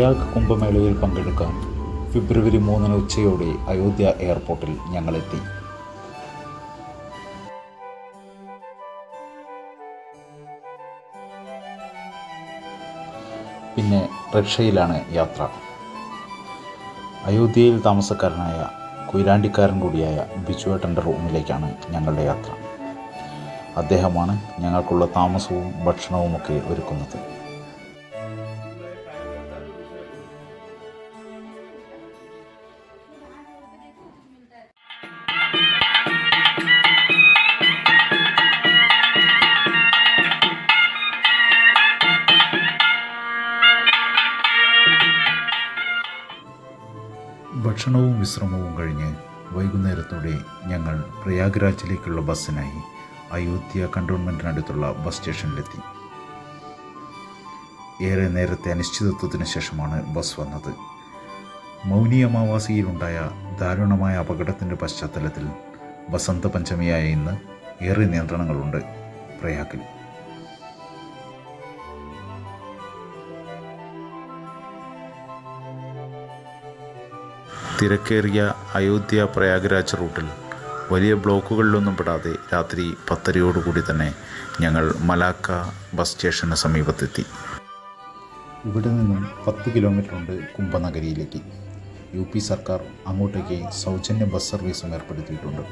പ്രയാഗ് കുംഭമേളയിൽ പങ്കെടുക്കാൻ ഫെബ്രുവരി മൂന്നിന് ഉച്ചയോടെ അയോധ്യ എയർപോർട്ടിൽ ഞങ്ങളെത്തി. പിന്നെ റഷ്യയിലാണ് യാത്ര. അയോധ്യയിൽ താമസക്കാരനായ കുയിലാണ്ടിക്കാരൻ കൂടിയായ ബിജുവേട്ടന്റെ റൂമിലേക്കാണ് ഞങ്ങളുടെ യാത്ര. അദ്ദേഹമാണ് ഞങ്ങൾക്കുള്ള താമസവും ഭക്ഷണവുമൊക്കെ ഒരുക്കുന്നത്. പ്രയാഗ്രാജിലേക്കുള്ള ബസ്സിനായി അയോധ്യ കണ്ടോൺമെന്റിനടുത്തുള്ള ബസ് സ്റ്റേഷനിലെത്തി. ഏറെ നേരത്തെ അനിശ്ചിതത്വത്തിന് ശേഷമാണ് ബസ് വന്നത്. മൗനി അമാവാസിയിലുണ്ടായ ദാരുണമായ അപകടത്തിന്റെ പശ്ചാത്തലത്തിൽ വസന്ത പഞ്ചമിയായ ഇന്ന് ഏറെ നിയന്ത്രണങ്ങളുണ്ട് പ്രയാഗിൽ. തിരക്കേറിയ അയോധ്യ പ്രയാഗ്രാജ് റൂട്ടിൽ വലിയ ബ്ലോക്കുകളിലൊന്നും പെടാതെ രാത്രി പത്തരയോടുകൂടി തന്നെ ഞങ്ങൾ മലാക്ക ബസ് സ്റ്റേഷന് സമീപത്തെത്തി. ഇവിടെ നിന്നും പത്ത് കിലോമീറ്റർ ഉണ്ട് കുംഭനഗരിയിലേക്ക് യു പി സർക്കാർ അങ്ങോട്ടേക്ക് സൗജന്യ ബസ് സർവീസും ഏർപ്പെടുത്തിയിട്ടുണ്ട്.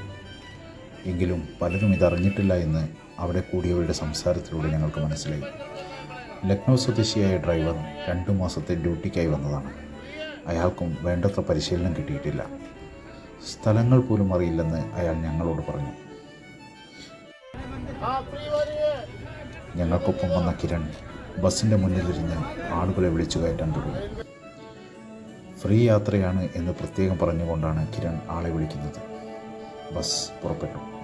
എങ്കിലും പലരും ഇതറിഞ്ഞിട്ടില്ല എന്ന് അവിടെ കൂടിയവരുടെ സംസാരത്തിലൂടെ ഞങ്ങൾക്ക് മനസ്സിലായി. ലക്നൗ സ്വദേശിയായ ഡ്രൈവർ രണ്ടു മാസത്തെ ഡ്യൂട്ടിക്കായി വന്നതാണ്. അയാൾക്കും വേണ്ടത്ര പരിശീലനം കിട്ടിയിട്ടില്ല. സ്ഥലങ്ങൾ പോലും അറിയില്ലെന്ന് അയാൾ ഞങ്ങളോട് പറഞ്ഞു. ഞങ്ങൾക്കൊപ്പം വന്ന കിരൺ ബസ്സിന്റെ മുന്നിലിരുന്ന് ആളുകളെ വിളിച്ചു കയറ്റാൻ തുടങ്ങി. ഫ്രീ യാത്രയാണ് എന്ന് പ്രത്യേകം പറഞ്ഞുകൊണ്ടാണ് കിരൺ ആളെ വിളിക്കുന്നത്. ബസ് പുറപ്പെട്ടു.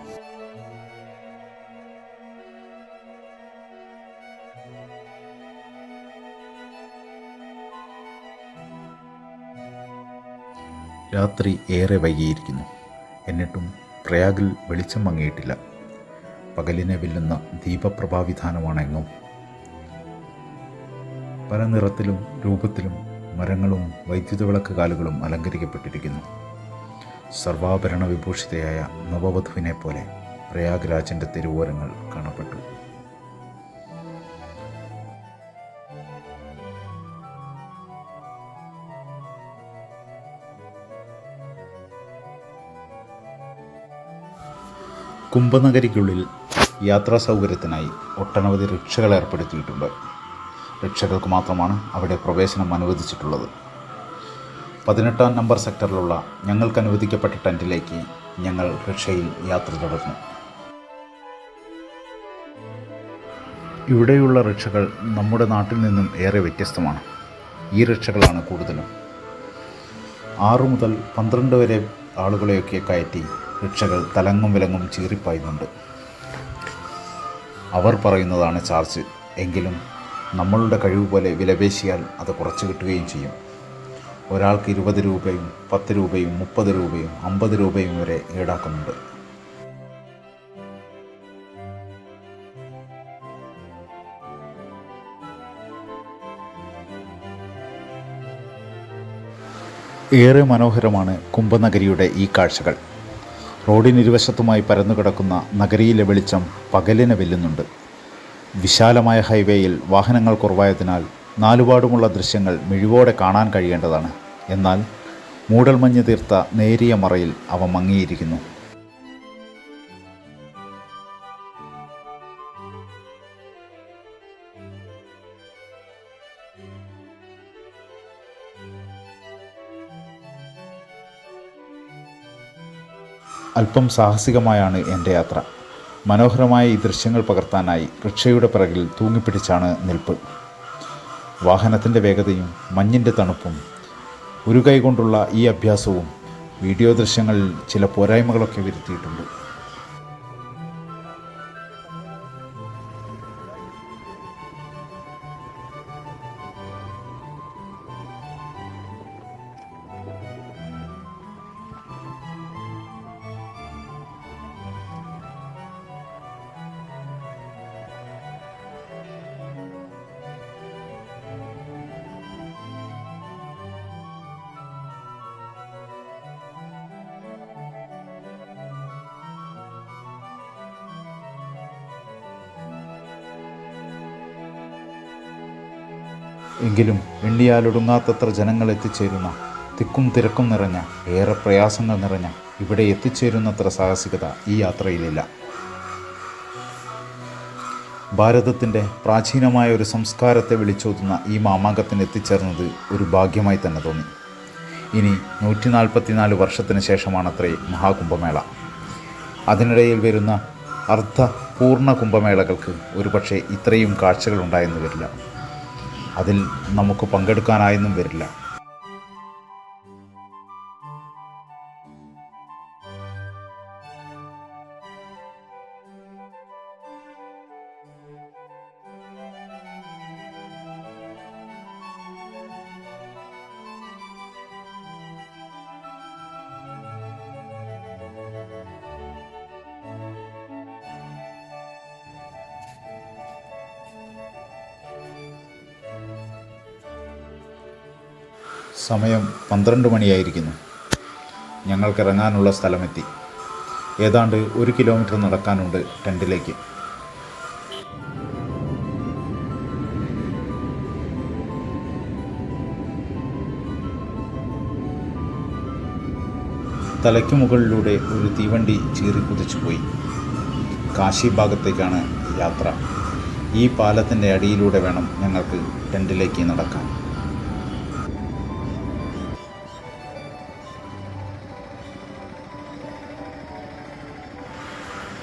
രാത്രി ഏറെ വൈകിയിരിക്കുന്നു. എന്നിട്ടും പ്രയാഗിൽ വെളിച്ചം മങ്ങിയിട്ടില്ല. പകലിനെ വെല്ലുന്ന ദീപപ്രഭാവിധാനമാണെങ്ങും. പല നിറത്തിലും രൂപത്തിലും മരങ്ങളും വൈദ്യുത വിളക്ക് കാലുകളും അലങ്കരിക്കപ്പെട്ടിരിക്കുന്നു. സർവാഭരണ വിഭൂഷിതയായ നവവധുവിനെ പോലെ പ്രയാഗ് രാജന്റെ തെരുവോരങ്ങൾ കാണപ്പെട്ടു. കുംഭനഗരിക്കുള്ളിൽ യാത്രാ സൗകര്യത്തിനായി ഒട്ടനവധി റിക്ഷകൾ ഏർപ്പെടുത്തിയിട്ടുണ്ട്. റിക്ഷകൾക്ക് മാത്രമാണ് അവിടെ പ്രവേശനം അനുവദിച്ചിട്ടുള്ളത്. പതിനെട്ടാം നമ്പർ സെക്ടറിലുള്ള ഞങ്ങൾക്ക് അനുവദിക്കപ്പെട്ട ടെന്റിലേക്ക് ഞങ്ങൾ റിക്ഷയിൽ യാത്ര തുടർന്നു. ഇവിടെയുള്ള റിക്ഷകൾ നമ്മുടെ നാട്ടിൽ നിന്നും ഏറെ വ്യത്യസ്തമാണ്. ഈ റിക്ഷകളാണ് കൂടുതലും. ആറു മുതൽ പന്ത്രണ്ട് വരെ ആളുകളെയൊക്കെ കയറ്റി റിക്ഷകൾ തലങ്ങും വിലങ്ങും ചീറിപ്പായുന്നുണ്ട്. അവർ പറയുന്നതാണ് ചാർജ്. എങ്കിലും നമ്മളുടെ കഴിവ് പോലെ വിലപേശിയാൽ അത് കുറച്ച് കിട്ടുകയും ചെയ്യും. ഒരാൾക്ക് ഇരുപത് രൂപയും പത്ത് രൂപയും മുപ്പത് രൂപയും അമ്പത് രൂപയും വരെ ഈടാക്കുന്നുണ്ട്. ഏറെ മനോഹരമാണ് കുംഭനഗരിയുടെ ഈ കാഴ്ചകൾ. റോഡിനിരുവശത്തുമായി പരന്നുകിടക്കുന്ന നഗരിയിലെ വെളിച്ചം പകലിനെ വെല്ലുന്നുണ്ട്. വിശാലമായ ഹൈവേയിൽ വാഹനങ്ങൾ കുറവായതിനാൽ നാലുപാടുമുള്ള ദൃശ്യങ്ങൾ മിഴിവോടെ കാണാൻ കഴിയേണ്ടതാണ്. എന്നാൽ മൂടൽമഞ്ഞ് തീർത്ത നേരിയ മറയിൽ അവ മങ്ങിയിരിക്കുന്നു. അല്പം സാഹസികമായാണ് എന്റെ യാത്ര. മനോഹരമായ ഈ ദൃശ്യങ്ങൾ പകർത്താനായി റിക്ഷയുടെ പിറകിൽ തൂങ്ങിപ്പിടിച്ചാണ് നിൽപ്പ്. വാഹനത്തിന്റെ വേഗതയും മഞ്ഞിന്റെ തണുപ്പും ഒരു കൈകൊണ്ടുള്ള ഈ അഭ്യാസവും വീഡിയോ ദൃശ്യങ്ങളിൽ ചില പോരായ്മകളൊക്കെ വരുത്തിയിട്ടുണ്ട്. എങ്കിലും എണ്ണിയാലൊടുങ്ങാത്തത്ര ജനങ്ങൾ എത്തിച്ചേരുന്ന തിക്കും തിരക്കും നിറഞ്ഞ ഏറെ പ്രയാസങ്ങൾ നിറഞ്ഞ ഇവിടെ എത്തിച്ചേരുന്നത്ര സാഹസികത ഈ യാത്രയിലില്ല. ഭാരതത്തിന്റെ പ്രാചീനമായ ഒരു സംസ്കാരത്തെ വിളിച്ചോതുന്ന ഈ മാമാങ്കത്തിന് എത്തിച്ചേർന്നത് ഒരു ഭാഗ്യമായി തന്നെ തോന്നി. ഇനി നൂറ്റി നാൽപ്പത്തിനാല് വർഷത്തിന് ശേഷമാണത്രേ മഹാകുംഭമേള. അതിനിടയിൽ വരുന്ന അർദ്ധ പൂർണ കുംഭമേളകൾക്ക് ഒരുപക്ഷെ ഇത്രയും കാഴ്ചകൾ ഉണ്ടായെന്ന് വരില്ല. അതിൽ നമുക്ക് പങ്കെടുക്കാനായെന്നും വരില്ല. സമയം പന്ത്രണ്ട് മണിയായിരിക്കുന്നു. ഞങ്ങൾക്കിറങ്ങാനുള്ള സ്ഥലമെത്തി. ഏതാണ്ട് ഒരു കിലോമീറ്റർ നടക്കാനുണ്ട് ടെന്റിലേക്ക് തലയ്ക്ക് മുകളിലൂടെ ഒരു തീവണ്ടി ചീറിക്കുതിച്ചു പോയി. കാശി ഭാഗത്തേക്കാണ് യാത്ര. ഈ പാലത്തിന്റെ അടിയിലൂടെ വേണം ഞങ്ങൾക്ക് ടെന്റിലേക്ക് നടക്കാൻ.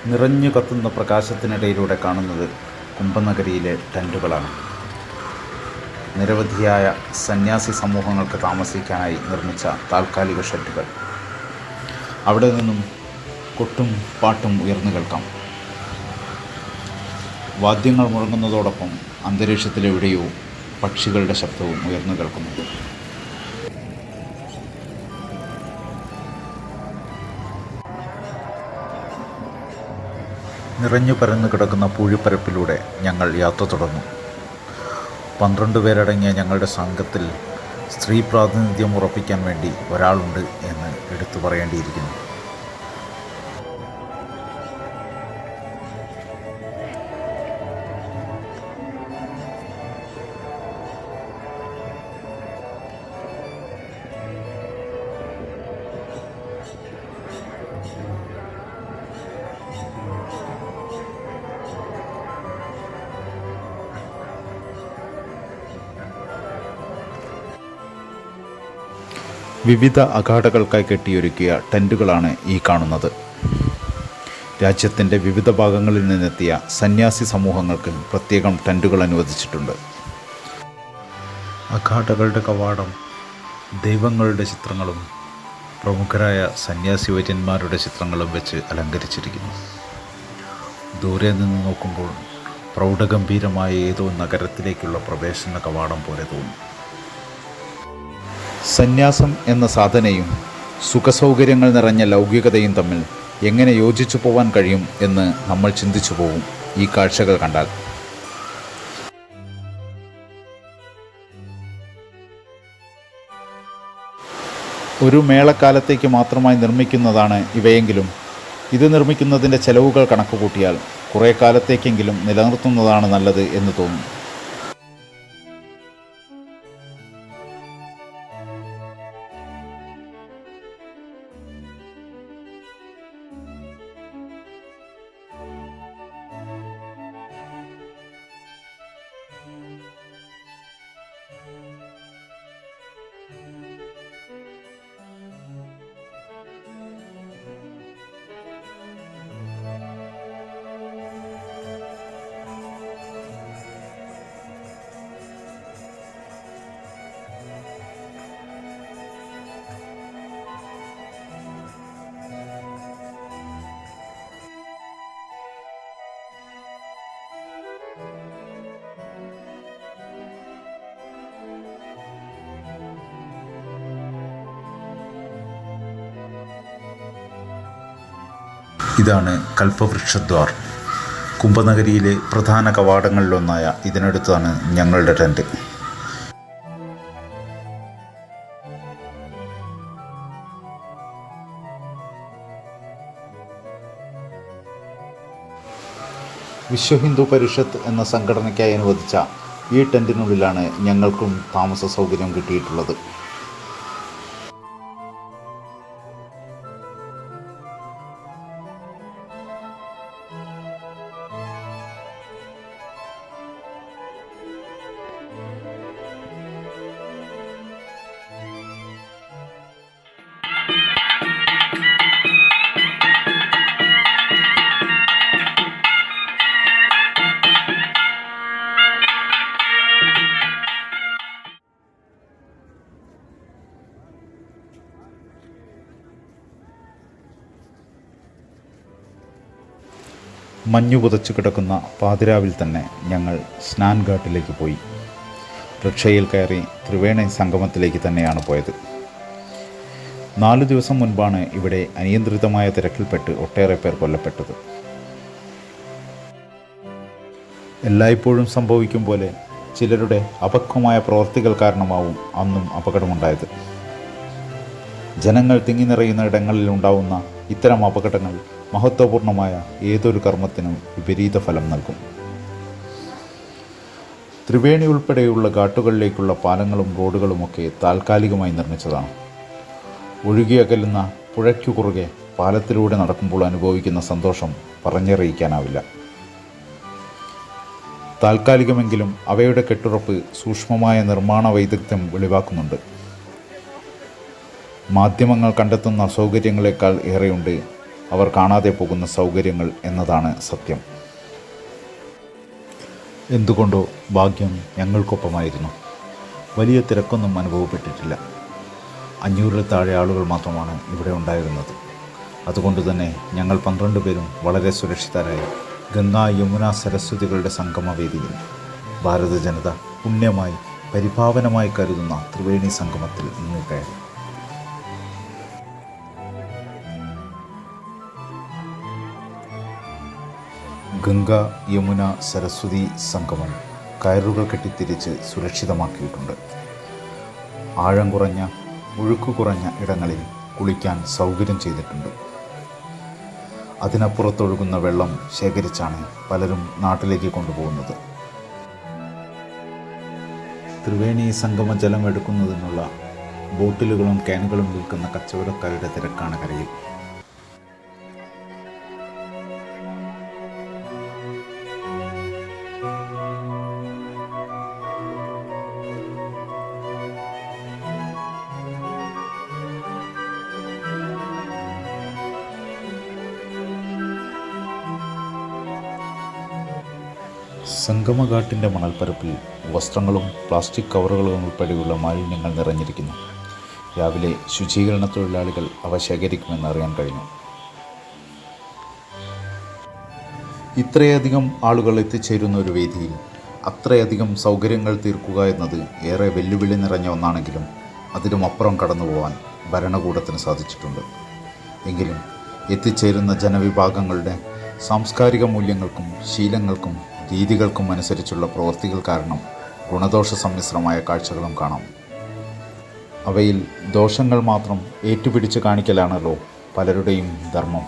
നിറഞ്ഞു കത്തുന്ന പ്രകാശത്തിനിടയിലൂടെ കാണുന്നത് കുംഭനഗരിയിലെ ടെന്റുകളാണ് നിരവധിയായ സന്യാസി സമൂഹങ്ങൾക്ക് താമസിക്കാനായി നിർമ്മിച്ച താൽക്കാലിക ഷെഡുകൾ. അവിടെ നിന്നും കൊട്ടും പാട്ടും ഉയർന്നു കേൾക്കാം. വാദ്യങ്ങൾ മുഴങ്ങുന്നതോടൊപ്പം അന്തരീക്ഷത്തിലെവിടെയോ പക്ഷികളുടെ ശബ്ദവും ഉയർന്നു കേൾക്കുന്നു. നിറഞ്ഞു പരന്നു കിടക്കുന്ന പൂഴിപ്പരപ്പിലൂടെ ഞങ്ങൾ യാത്ര തുടർന്നു. പന്ത്രണ്ട് പേരടങ്ങിയ ഞങ്ങളുടെ സംഘത്തിൽ സ്ത്രീ പ്രാതിനിധ്യം ഉറപ്പിക്കാൻ വേണ്ടി ഒരാളുണ്ട് എന്ന് എടുത്തു പറയേണ്ടിയിരിക്കുന്നു. വിവിധ അഖാഡകൾക്കായി കെട്ടിയൊരുക്കിയ ടെന്റുകളാണ് ഈ കാണുന്നത്. രാജ്യത്തിന്റെ വിവിധ ഭാഗങ്ങളിൽ നിന്നെത്തിയ സന്യാസി സമൂഹങ്ങൾക്ക് പ്രത്യേകം ടെന്റുകൾ അനുവദിച്ചിട്ടുണ്ട്. അഖാഡകളുടെ കവാടം ദൈവങ്ങളുടെ ചിത്രങ്ങളും പ്രമുഖരായ സന്യാസി വര്യന്മാരുടെ ചിത്രങ്ങളും വെച്ച് അലങ്കരിച്ചിരിക്കുന്നു. ദൂരെ നിന്ന് നോക്കുമ്പോൾ പ്രൗഢഗംഭീരമായ ഏതോ നഗരത്തിലേക്കുള്ള പ്രവേശന കവാടം പോലെ തോന്നും. സന്യാസം എന്ന സാധനയും സുഖസൗകര്യങ്ങൾ നിറഞ്ഞ ലൗകികതയും തമ്മിൽ എങ്ങനെ യോജിച്ചു പോവാൻ കഴിയും എന്ന് നമ്മൾ ചിന്തിച്ചു പോവും ഈ കാഴ്ചകൾ കണ്ടാൽ. ഒരു മേളക്കാലത്തേക്ക് മാത്രമായി നിർമ്മിക്കുന്നതാണ് ഇവയെങ്കിലും ഇത് നിർമ്മിക്കുന്നതിന്റെ ചെലവുകൾ കണക്ക് കൂട്ടിയാൽ കുറേ കാലത്തേക്കെങ്കിലും നിലനിർത്തുന്നതാണ് നല്ലത് എന്ന് തോന്നുന്നു ഇതാണ് കൽപ്പവൃക്ഷദ്വാർ. കുംഭനഗരിയിലെ പ്രധാന കവാടങ്ങളിലൊന്നായ ഇതിനടുത്താണ് ഞങ്ങളുടെ ടെന്റ് വിശ്വ ഹിന്ദു പരിഷത്ത് എന്ന സംഘടനയ്ക്കായി അനുവദിച്ച ഈ ടെന്റിനുള്ളിലാണ് ഞങ്ങൾക്കും താമസ സൗകര്യം കിട്ടിയിട്ടുള്ളത്. മഞ്ഞു പുതച്ചു കിടക്കുന്ന പാതിരാവിൽ തന്നെ ഞങ്ങൾ സ്നാൻഘാട്ടിലേക്ക് പോയി. റിക്ഷയിൽ കയറി ത്രിവേണി സംഗമത്തിലേക്ക് തന്നെയാണ് പോയത്. നാലു ദിവസം മുൻപാണ് ഇവിടെ അനിയന്ത്രിതമായ തിരക്കിൽപ്പെട്ട് ഒട്ടേറെ പേർ കൊല്ലപ്പെട്ടത്. എല്ലായ്പ്പോഴും സംഭവിക്കും പോലെ ചിലരുടെ അപക്വമായ പ്രവൃത്തികൾ കാരണമാവും അന്നും അപകടമുണ്ടായത്. ജനങ്ങൾ തിങ്ങി നിറയുന്ന ഇടങ്ങളിൽ ഉണ്ടാവുന്ന ഇത്തരം അപകടങ്ങൾ മഹത്വപൂർണമായ ഏതൊരു കർമ്മത്തിനും വിപരീത ഫലം നൽകും. ത്രിവേണി ഉൾപ്പെടെയുള്ള ഘാട്ടുകളിലേക്കുള്ള പാലങ്ങളും റോഡുകളുമൊക്കെ താൽക്കാലികമായി നിർമ്മിച്ചതാണ്. ഒഴുകിയകലുന്ന പുഴയ്ക്കു കുറുകെ പാലത്തിലൂടെ നടക്കുമ്പോൾ അനുഭവിക്കുന്ന സന്തോഷം പറഞ്ഞറിയിക്കാനാവില്ല. താൽക്കാലികമെങ്കിലും അവയുടെ കെട്ടുറപ്പ് സൂക്ഷ്മമായ നിർമ്മാണ വൈദഗ്ധ്യം വെളിവാക്കുന്നുണ്ട്. മാധ്യമങ്ങൾ കണ്ടെത്തുന്ന സൗകര്യങ്ങളെക്കാൾ ഏറെയുണ്ട് അവർ കാണാതെ പോകുന്ന സൗകര്യങ്ങൾ എന്നതാണ് സത്യം. എന്തുകൊണ്ടോ ഭാഗ്യം ഞങ്ങൾക്കൊപ്പമായിരുന്നു. വലിയ തിരക്കൊന്നും അനുഭവപ്പെട്ടിട്ടില്ല. അഞ്ഞൂറിൽ താഴെ ആളുകൾ മാത്രമാണ് ഇവിടെ ഉണ്ടായിരുന്നത്. അതുകൊണ്ട് തന്നെ ഞങ്ങൾ പന്ത്രണ്ട് പേരും വളരെ സുരക്ഷിതരായി ഗംഗാ യമുന സരസ്വതികളുടെ സംഗമവേദിയിൽ. ഭാരത ജനത പുണ്യമായി പരിഭാവനമായി കരുതുന്ന ത്രിവേണി സംഗമത്തിൽ ഇന്ന് കയറി ഗംഗ യമുന സരസ്വതി സംഗമം കയറുകൾ കെട്ടിത്തിരിച്ച് സുരക്ഷിതമാക്കിയിട്ടുണ്ട്. ആഴം കുറഞ്ഞ ഒഴുക്ക് കുറഞ്ഞ ഇടങ്ങളിൽ കുളിക്കാൻ സൗകര്യം ചെയ്തിട്ടുണ്ട്. അതിനപ്പുറത്തൊഴുകുന്ന വെള്ളം ശേഖരിച്ചാണ് പലരും നാട്ടിലേക്ക് കൊണ്ടുപോകുന്നത്. ത്രിവേണി സംഗമ ജലം എടുക്കുന്നതിനുള്ള ബോട്ടിലുകളും ക്യാനുകളും വിൽക്കുന്ന കച്ചവടക്കാരുടെ തിരക്കാണ് കരയിൽ. സംഗമഘാട്ടിന്റെ മണൽപ്പരപ്പിൽ വസ്ത്രങ്ങളും പ്ലാസ്റ്റിക് കവറുകളും ഉൾപ്പെടെയുള്ള മാലിന്യങ്ങൾ നിറഞ്ഞിരിക്കുന്നു. രാവിലെ ശുചീകരണ തൊഴിലാളികൾ അവ ശേഖരിക്കുമെന്ന് അറിയാൻ കഴിഞ്ഞു. ഇത്രയധികം ആളുകൾ എത്തിച്ചേരുന്ന ഒരു വേദിയിൽ അത്രയധികം സൗകര്യങ്ങൾ തീർക്കുക എന്നത് ഏറെ വെല്ലുവിളി നിറഞ്ഞ ഒന്നാണെങ്കിലും അതിനുമപ്പുറം കടന്നു പോകാൻ ഭരണകൂടത്തിന് സാധിച്ചിട്ടുണ്ട്. എങ്കിലും എത്തിച്ചേരുന്ന ജനവിഭാഗങ്ങളുടെ സാംസ്കാരിക മൂല്യങ്ങൾക്കും ശീലങ്ങൾക്കും രീതികൾക്കും അനുസരിച്ചുള്ള പ്രവൃത്തികൾ കാരണം ഗുണദോഷ സമ്മിശ്രമായ കാഴ്ചകളും കാണാം. അവയിൽ ദോഷങ്ങൾ മാത്രം ഏറ്റുപിടിച്ച് കാണിക്കലാണല്ലോ പലരുടെയും ധർമ്മം.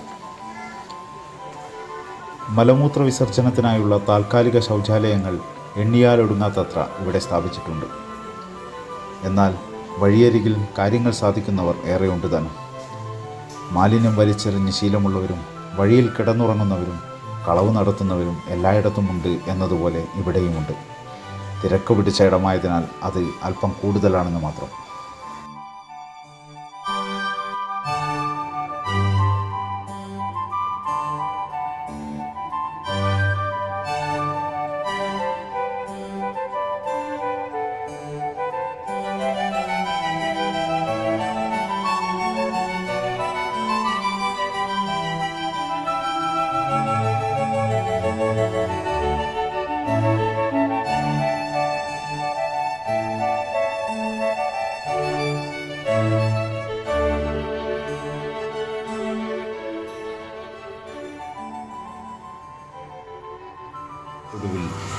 മലമൂത്ര വിസർജനത്തിനായുള്ള താൽക്കാലിക ശൗചാലയങ്ങൾ എണ്ണിയാലൊടുങ്ങാത്തത്ര ഇവിടെ സ്ഥാപിച്ചിട്ടുണ്ട്. എന്നാൽ വഴിയരികിൽ കാര്യങ്ങൾ സാധിക്കുന്നവർ ഏറെയുണ്ട് തന്നെ മാലിന്യം വലിച്ചെറിഞ്ഞ് ശീലമുള്ളവരും വഴിയിൽ കിടന്നുറങ്ങുന്നവരും കളവ് നടത്തുന്നവരും എല്ലായിടത്തുമുണ്ട് എന്നതുപോലെ ഇവിടെയുമുണ്ട്. തിരക്ക് പിടിച്ച ഇടമായതിനാൽ അത് അല്പം കൂടുതലാണെന്ന് മാത്രം.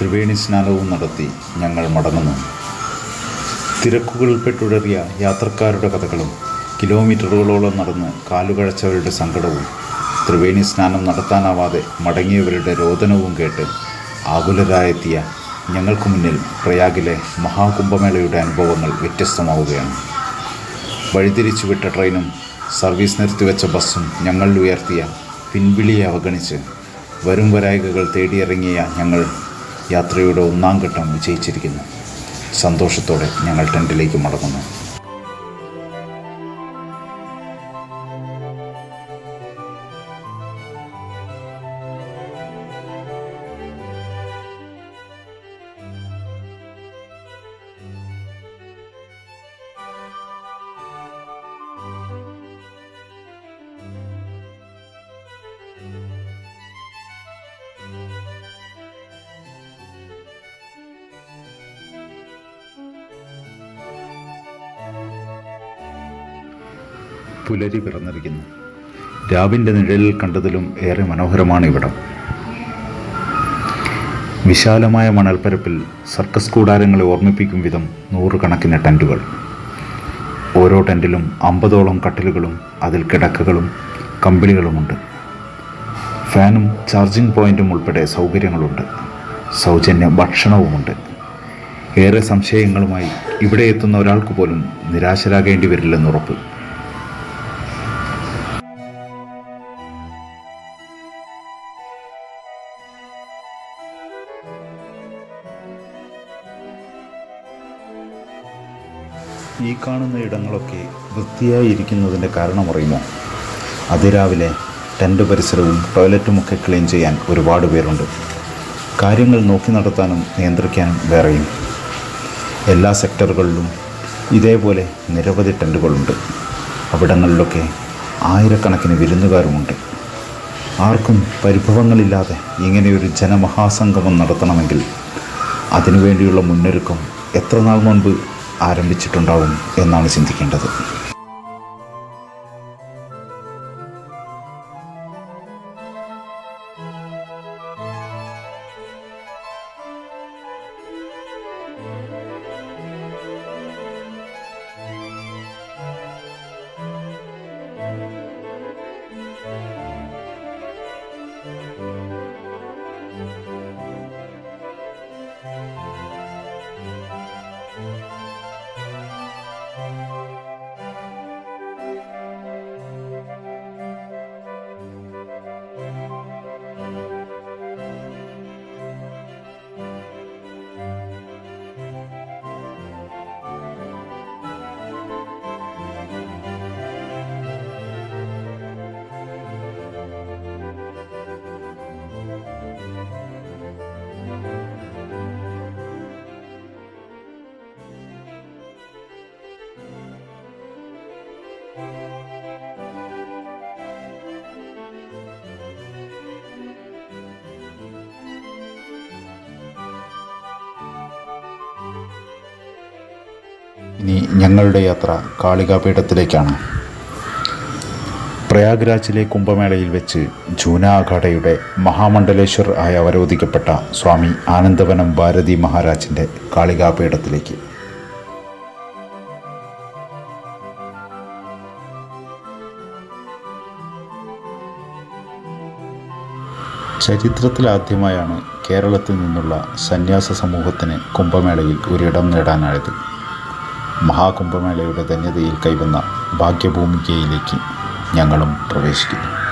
ത്രിവേണി സ്നാനവും നടത്തി ഞങ്ങൾ മടങ്ങുന്നു. തിരക്കുകളിൽപ്പെട്ടുടറിയ യാത്രക്കാരുടെ കഥകളും കിലോമീറ്ററുകളോളം നടന്ന് കാലുകഴച്ചവരുടെ സങ്കടവും ത്രിവേണി സ്നാനം നടത്താനാവാതെ മടങ്ങിയവരുടെ രോദനവും കേട്ട് ആകുലരായെത്തിയ ഞങ്ങൾക്ക് മുന്നിൽ പ്രയാഗിലെ മഹാകുംഭമേളയുടെ അനുഭവങ്ങൾ വ്യത്യസ്തമാവുകയാണ്. വഴിതിരിച്ചു വിട്ട ട്രെയിനും സർവീസ് നിർത്തിവെച്ച ബസ്സും ഞങ്ങളിൽ ഉയർത്തിയ പിൻവിളിയെ അവഗണിച്ച് വരും വരായികകൾ തേടിയിറങ്ങിയ ഞങ്ങൾ യാത്രയുടെ ഒന്നാം ഘട്ടം വിജയിച്ചിരിക്കുന്നു സന്തോഷത്തോടെ ഞങ്ങൾ ടെന്റിലേക്ക് മടങ്ങുന്നു. പുലരി പിറന്നിരിക്കുന്നു. രാവിന്റെ നിഴലിൽ കണ്ടതിലും ഏറെ മനോഹരമാണ് ഇവിടം വിശാലമായ മണൽപ്പരപ്പിൽ സർക്കസ് കൂടാരങ്ങളെ ഓർമ്മിപ്പിക്കും വിധം നൂറുകണക്കിന് ടെന്റുകൾ ഓരോ ടെന്റിലും അമ്പതോളം കട്ടിലുകളും അതിൽ കിടക്കകളും കമ്പിളികളുമുണ്ട്. ഫാനും ചാർജിംഗ് പോയിന്റും ഉൾപ്പെടെ സൗകര്യങ്ങളുണ്ട്. സൗജന്യ ഭക്ഷണവുമുണ്ട്. ഏറെ സംശയങ്ങളുമായി ഇവിടെ എത്തുന്ന ഒരാൾക്ക് പോലും നിരാശരാകേണ്ടി വരില്ലെന്നുറപ്പ് ഈ കാണുന്ന ഇടങ്ങളൊക്കെ വൃത്തിയായി ഇരിക്കുന്നതിന്റെ കാരണം അറിയുമോ? അതിരാവിലെ ടെന്റ് പരിസരവും ടോയ്ലറ്റുമൊക്കെ ക്ലീൻ ചെയ്യാൻ ഒരുപാട് പേരുണ്ട്. കാര്യങ്ങൾ നോക്കി നടത്താനും നിയന്ത്രിക്കാനും വേറെയും. എല്ലാ സെക്ടറുകളിലും ഇതേപോലെ നിരവധി ടെന്റുകളുണ്ട് അവിടങ്ങളിലൊക്കെ ആയിരക്കണക്കിന് വിരുന്നുകാരുമുണ്ട്. ആർക്കും പരിഭവങ്ങളില്ലാതെ ഇങ്ങനെയൊരു ജനമഹാസംഗമം നടത്തണമെങ്കിൽ അതിനുവേണ്ടിയുള്ള മുന്നൊരുക്കം എത്ര നാൾ മുൻപ് ആരംഭിച്ചിട്ടുണ്ടാവും എന്നാണ് ചിന്തിക്കേണ്ടത്. ഞങ്ങളുടെ യാത്ര കാളികാപീഠത്തിലേക്കാണ്. പ്രയാഗ്രാജിലെ കുംഭമേളയിൽ വെച്ച് ജൂന അഖാഡയുടെ മഹാമണ്ഡലേശ്വർ ആയി അവരോധിക്കപ്പെട്ട സ്വാമി ആനന്ദവനം ഭാരതി മഹാരാജിന്റെ കാളികാപീഠത്തിലേക്ക്. ചരിത്രത്തിലാദ്യമായാണ് കേരളത്തിൽ നിന്നുള്ള സന്യാസ സമൂഹത്തിന് കുംഭമേളയിൽ ഒരിടം നേടാനായത്. മഹാകുംഭമേളയുടെ ധന്യതയിൽ കൈവന്ന ഭാഗ്യഭൂമികയിലേക്ക് ഞങ്ങളും പ്രവേശിക്കുന്നു.